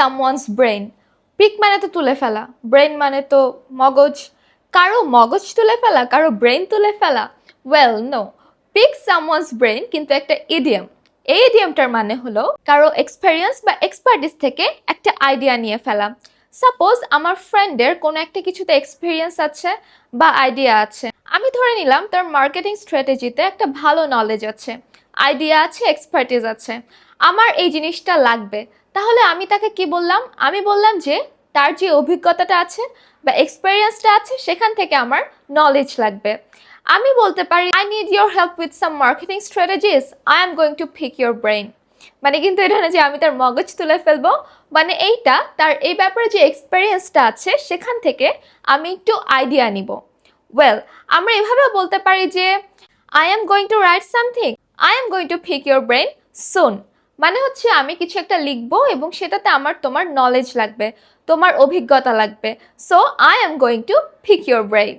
Someone's brain pick মানে তো তুলে ফেলা ব্রেন মানে তো মগজ। কারও মগজ তুলে ফেলা, কারও ব্রেন তুলে ফেলা? Well no pick someone's brain কিন্তু একটা ইডিয়াম এই ইডিয়ামটার মানে হলো কারও এক্সপেরিয়েন্স বা এক্সপার্টিস থেকে একটা আইডিয়া নিয়ে ফেলা। সাপোজ আমার ফ্রেন্ডের কোনো একটা কিছুতে এক্সপিরিয়েন্স আছে বা আইডিয়া আছে। আমি ধরে নিলাম তার মার্কেটিং স্ট্র্যাটেজিতে একটা ভালো নলেজ আছে। আইডিয়া আছে এক্সপার্টিস আছে। আমার এই জিনিসটা লাগবে। তাহলে আমি তাকে কি বললাম? আমি বললাম যে, তার যে অভিজ্ঞতাটা আছে বা এক্সপিরিয়েন্সটা আছে, সেখান থেকে আমার নলেজ লাগবে। আমি বলতে পারি I need your help with some marketing strategies I am going to pick your brain মানে কিন্তু এটা না যে আমি তার মগজ তুলে ফেলব। মানে এইটা, তার এই ব্যাপারে যে এক্সপিরিয়েন্সটা আছে, সেখান থেকে আমি একটু আইডিয়া নিব। ওয়েল আমরা এভাবেও বলতে পারি যে I am going to write something I am going to pick your brain soon মানে হচ্ছে আমি কিছু একটা লিখব এবং সেটাতে আমার তোমার নলেজ লাগবে, তোমার অভিজ্ঞতা লাগবে। So I am going to pick your brain